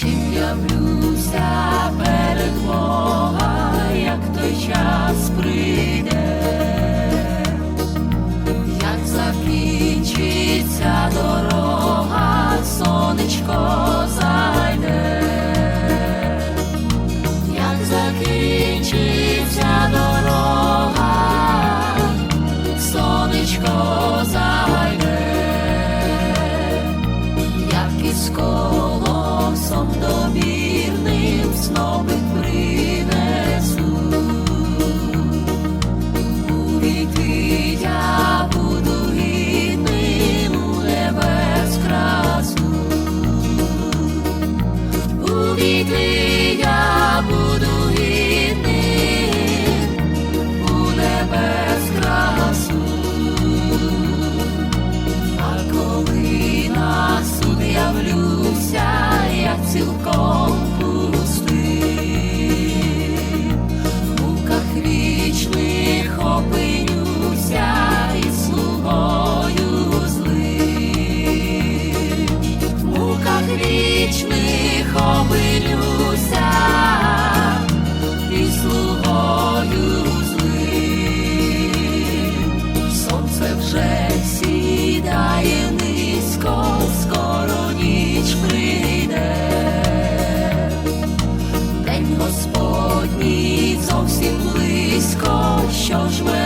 Чим явлюся перед Бога, як той час прийде, як закінчиться дорога, сонечко зайде, як закінчиться дорога, сонечко. all be Одні зовсім близько, що ж ми.